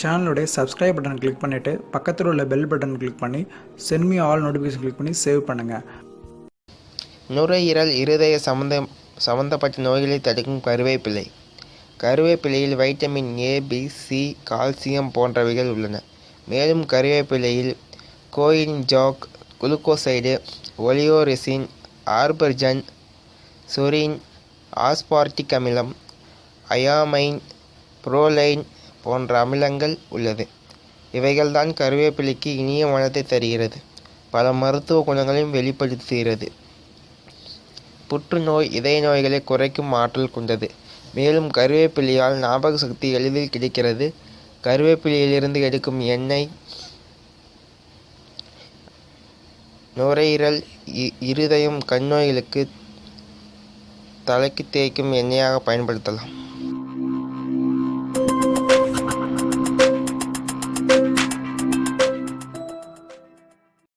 சேனலுடைய subscribe button click பண்ணிவிட்டு பக்கத்தில் உள்ள பெல் பட்டன் கிளிக் பண்ணி சென்மி ஆல் நோட்டிஃபிகேஷன் கிளிக் பண்ணி சேவ் பண்ணுங்கள் நுரையீரல் இருதய சம்பந்த சம்பந்தப்பட்ட நோய்களை தடுக்கும் கருவேப்பிலை. கருவேப்பிலையில் vitamin A B C calcium போன்றவைகள் உள்ளன. மேலும் கருவேப்பிலையில் கோயின் ஜாக் குளுக்கோசைடு ஒலியோரிசின் ஆர்பர்ஜன் சொரின் ஆஸ்பார்டிக் அமிலம் அயாமைன் புரோலைன் போன்ற அமிலங்கள் உள்ளது. இவைகள்தான் கருவேப்பிலைக்கு இனிய மனத்தை தருகிறது. பல மருத்துவ குணங்களையும் வெளிப்படுத்துகிறது. புற்றுநோய் இதய நோய்களை குறைக்கும் ஆற்றல் கொண்டது. மேலும் கருவேப்பிலையால் ஞாபக சக்தி எளிதில் கிடைக்கிறது. கருவேப்பிலையிலிருந்து எடுக்கும் எண்ணெய் நுரையீரல் இ- இருதயம் கண் நோய்களுக்கு தலைக்கு தேய்க்கும் எண்ணெயாக பயன்படுத்தலாம்.